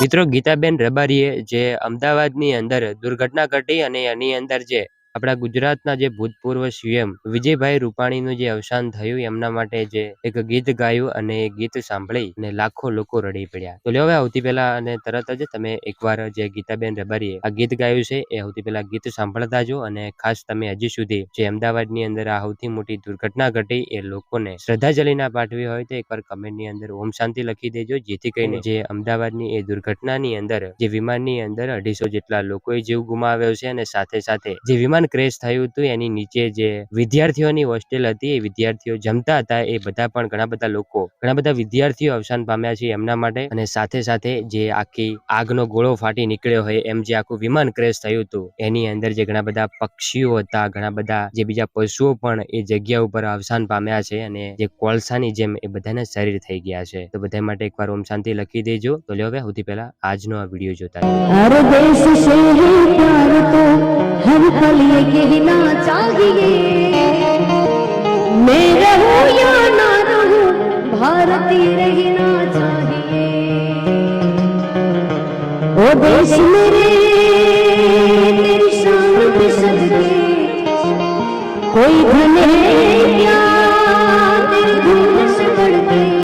મિત્રો ગીતાબેન રબારીએ જે અમદાવાદની અંદર દુર્ઘટના ઘટી અને એની અંદર જે આપણા ગુજરાતના જે ભૂતપૂર્વ સીએમ વિજયભાઈ રૂપાણીનું જે અવસાન થયું, એમના માટે જે એક ગીત ગાયું અને એ ગીત સાંભળી અને લાખો લોકો રડી પડ્યા. તો લ્યો હવે આવતી પહેલા અને તરત જ તમે એકવાર જે ગીતાબેન રબારીએ આ ગીત ગાયું છે, એ આવતી પહેલા ગીત સાંભળતા જો અને ખાસ તમે હજી સુધી જે અમદાવાદની અંદર આ સૌથી મોટી દુર્ઘટના ઘટી, એ લોકોને શ્રદ્ધાંજલિ ના પાઠવી હોય તો એકવાર કમેન્ટની અંદર ઓમ શાંતિ લખી દેજો, જેથી કરીને જે અમદાવાદની એ દુર્ઘટનાની અંદર, જે વિમાનની અંદર અઢીસો જેટલા લોકોએ જીવ ગુમાવ્યો છે અને સાથે સાથે જે વિમાન ક્રેશ થયું હતું, એની નીચે જે વિદ્યાર્થીઓની હોસ્ટેલ હતી, એ વિદ્યાર્થીઓ જમતા હતા, એ બધા પણ ઘણા બધા લોકો, ઘણા બધા વિદ્યાર્થીઓ અવસાન પામ્યા છે એમના માટે. અને સાથે સાથે જે આખી આગનો ગોળો ફાટી નીકળ્યો હોય, એમ જે આખું વિમાન ક્રેશ થયું હતું, એની અંદર જે ઘણા બધા પક્ષીઓ હતા, ઘણા બધા જે બીજા પશુઓ પણ એ જગ્યા ઉપર અવસાન પામ્યા છે. અને જે કોલસાની જેમ એ બધાના શરીર થઈ ગયા છે. તો બધા માટે એકવાર ઓમ શાંતિ લખી દેજો. તો લ્યો હવે સૌથી પહેલા આજનો આ વીડિયો જોતા कहना चाहिए मैं रहूं या ना रहूं भारतीय रहना चाहिए ओ देश मेरे तेरी शान पे सजदे कोई भले क्या